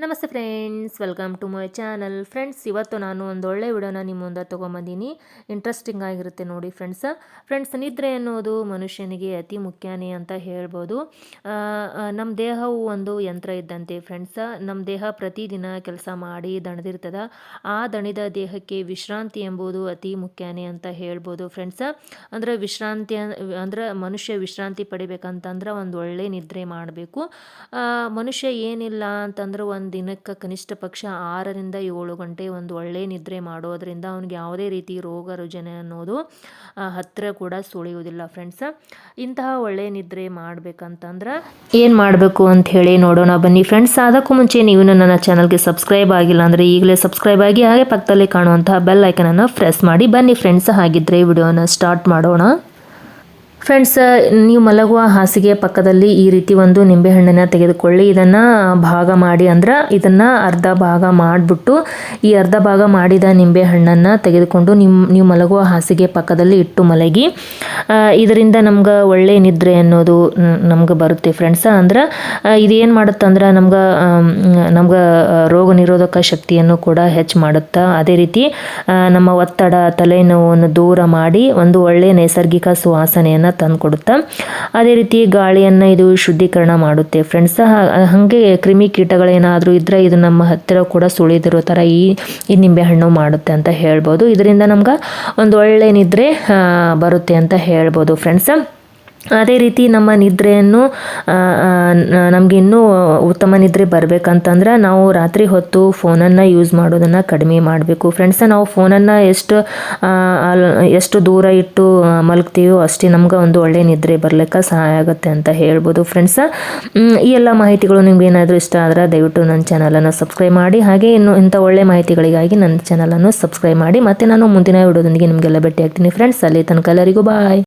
ನಮಸ್ತೆ friends, welcome to my channel. Friends, ಇವತ್ತು ನಾನು ಒಂದು ಒಳ್ಳೆ ವಿಡಿಯೋನ ನಿಮ್ಮ ಮುಂದೆ ತೊಗೊಂಬಂದೀನಿ. ಇಂಟ್ರೆಸ್ಟಿಂಗ್ ಆಗಿರುತ್ತೆ ನೋಡಿ ಫ್ರೆಂಡ್ಸ್. ಫ್ರೆಂಡ್ಸ್, ನಿದ್ರೆ ಅನ್ನೋದು ಮನುಷ್ಯನಿಗೆ ಅತಿ ಮುಖ್ಯನೇ ಅಂತ ಹೇಳ್ಬೋದು. ನಮ್ಮ ದೇಹವು ಒಂದು ಯಂತ್ರ ಇದ್ದಂತೆ ಫ್ರೆಂಡ್ಸ್. ನಮ್ಮ ದೇಹ ಪ್ರತಿದಿನ ಕೆಲಸ ಮಾಡಿ ದಣದಿರ್ತದ. ಆ ದಣಿದ ದೇಹಕ್ಕೆ ವಿಶ್ರಾಂತಿ ಎಂಬುದು ಅತಿ ಮುಖ್ಯನೇ ಅಂತ ಹೇಳ್ಬೋದು ಫ್ರೆಂಡ್ಸ್. ಅಂದರೆ ವಿಶ್ರಾಂತಿ ಅಂದರೆ ಮನುಷ್ಯ ವಿಶ್ರಾಂತಿ ಪಡಿಬೇಕಂತಂದ್ರೆ ಒಂದು ಒಳ್ಳೆ ನಿದ್ರೆ ಮಾಡಬೇಕು. ಮನುಷ್ಯ ಏನಿಲ್ಲ ಅಂತಂದ್ರೆ ದಿನಕ್ಕೆ ಕನಿಷ್ಠ ಪಕ್ಷ ಆರರಿಂದ ಏಳು ಗಂಟೆ ಒಂದು ಒಳ್ಳೆಯ ನಿದ್ರೆ ಮಾಡೋದ್ರಿಂದ ಅವ್ನಿಗೆ ಯಾವುದೇ ರೀತಿ ರೋಗ ರುಜಿನ ಅನ್ನೋದು ಹತ್ತಿರ ಕೂಡ ಸುಳಿಯುವುದಿಲ್ಲ ಫ್ರೆಂಡ್ಸ್ ಇಂತಹ ಒಳ್ಳೆಯ ನಿದ್ರೆ ಮಾಡಬೇಕಂತಂದ್ರೆ ಏನು ಮಾಡಬೇಕು ಅಂತ ಹೇಳಿ ನೋಡೋಣ ಬನ್ನಿ ಫ್ರೆಂಡ್ಸ್ ಅದಕ್ಕೂ ಮುಂಚೆ ನೀವು ನನ್ನ ಚಾನಲ್ಗೆ ಸಬ್ಸ್ಕ್ರೈಬ್ ಆಗಿಲ್ಲ ಅಂದರೆ ಈಗಲೇ ಸಬ್ಸ್ಕ್ರೈಬ್ ಆಗಿ ಹಾಗೆ ಪಕ್ಕದಲ್ಲಿ ಕಾಣುವಂತಹ ಬೆಲ್ ಐಕನನ್ನು ಪ್ರೆಸ್ ಮಾಡಿ ಬನ್ನಿ ಫ್ರೆಂಡ್ಸ್ ಹಾಗಿದ್ರೆ ವಿಡಿಯೋನ ಸ್ಟಾರ್ಟ್ ಮಾಡೋಣ. ಫ್ರೆಂಡ್ಸ್ ನೀವು ಮಲಗುವ ಹಾಸಿಗೆ ಪಕ್ಕದಲ್ಲಿ ಈ ರೀತಿ ಒಂದು ನಿಂಬೆಹಣ್ಣನ್ನು ತೆಗೆದುಕೊಳ್ಳಿ. ಇದನ್ನು ಭಾಗ ಮಾಡಿ ಅಂದ್ರೆ ಇದನ್ನು ಅರ್ಧ ಭಾಗ ಮಾಡಿಬಿಟ್ಟು ಈ ಅರ್ಧ ಭಾಗ ಮಾಡಿದ ನಿಂಬೆಹಣ್ಣನ್ನು ತೆಗೆದುಕೊಂಡು ನಿಮ್ಮ ನೀವು ಮಲಗುವ ಹಾಸಿಗೆ ಪಕ್ಕದಲ್ಲಿ ಇಟ್ಟು ಮಲಗಿ. ಇದರಿಂದ ನಮ್ಗೆ ಒಳ್ಳೆ ನಿದ್ರೆ ಅನ್ನೋದು ನಮ್ಗೆ ಬರುತ್ತೆ ಫ್ರೆಂಡ್ಸ್ ಅಂದ್ರೆ ಇದೇನು ಮಾಡುತ್ತೆ ಅಂದ್ರೆ ನಮ್ಗೆ ನಮ್ಗೆ ರೋಗ ನಿರೋಧಕ ಶಕ್ತಿಯನ್ನು ಕೂಡ ಹೆಚ್ಚು ಮಾಡುತ್ತಾ. ಅದೇ ರೀತಿ ನಮ್ಮ ಒತ್ತಡ, ತಲೆನೋವನ್ನು ದೂರ ಮಾಡಿ ಒಂದು ಒಳ್ಳೆಯ ನೈಸರ್ಗಿಕ ಸುವಾಸನೆಯನ್ನು ತಂದುಕೊಡುತ್ತೆ. ಅದೇ ರೀತಿ ಗಾಳಿಯನ್ನು ಇದು ಶುದ್ಧೀಕರಣ ಮಾಡುತ್ತೆ ಫ್ರೆಂಡ್ಸ್ ಹಾಗೆ ಕ್ರಿಮಿ ಕೀಟಗಳೇನಾದರೂ ಇದ್ದರೆ ಇದು ನಮ್ಮ ಹತ್ತಿರ ಕೂಡ ಸುಳಿದಿರೋ ಥರ ಈ ಈ ನಿಂಬೆಹಣ್ಣು ಮಾಡುತ್ತೆ ಅಂತ ಹೇಳ್ಬೋದು. ಇದರಿಂದ ನಮ್ಗೆ ಒಂದು ಒಳ್ಳೆ ನಿದ್ರೆ ಬರುತ್ತೆ ಅಂತ ಹೇಳ್ಬೋದು ಫ್ರೆಂಡ್ಸ್ ಅದೇ ರೀತಿ ನಮ್ಮ ನಿದ್ರೆಯನ್ನು ನಮಗೆ ಇನ್ನೂ ಉತ್ತಮ ನಿದ್ರೆ ಬರಬೇಕಂತಂದ್ರೆ ನಾವು ರಾತ್ರಿ ಹೊತ್ತು ಫೋನನ್ನು ಯೂಸ್ ಮಾಡೋದನ್ನು ಕಡಿಮೆ ಮಾಡಬೇಕು. ಫ್ರೆಂಡ್ಸ್ ನಾವು ಫೋನನ್ನು ಎಷ್ಟು ಎಷ್ಟು ದೂರ ಇಟ್ಟು ಮಲಗ್ತೀವೋ ಅಷ್ಟೇ ನಮ್ಗೆ ಒಂದು ಒಳ್ಳೆ ನಿದ್ರೆ ಬರಲಿಕ್ಕೆ ಸಹಾಯ ಆಗುತ್ತೆ ಅಂತ ಹೇಳ್ಬೋದು. ಫ್ರೆಂಡ್ಸ ಈ ಎಲ್ಲ ಮಾಹಿತಿಗಳು ನಿಮ್ಗೆ ಏನಾದರೂ ಇಷ್ಟ ಆದರೆ ದಯವಿಟ್ಟು ನನ್ನ ಚಾನಲನ್ನು ಸಬ್ಸ್ಕ್ರೈಬ್ ಮಾಡಿ, ಹಾಗೆ ಇನ್ನು ಇಂಥ ಒಳ್ಳೆ ಮಾಹಿತಿಗಳಿಗಾಗಿ ನನ್ನ ಚಾನಲನ್ನು ಸಬ್ಸ್ಕ್ರೈಬ್ ಮಾಡಿ, ಮತ್ತು ನಾನು ಮುಂದಿನ ವಿಡಿಯೋದೊಂದಿಗೆ ನಿಮಗೆಲ್ಲ ಭೇಟಿ ಆಗ್ತೀನಿ ಫ್ರೆಂಡ್ಸ್ ಅಲ್ಲಿ ತನಕ ಎಲ್ಲರಿಗೂ ಬಾಯ್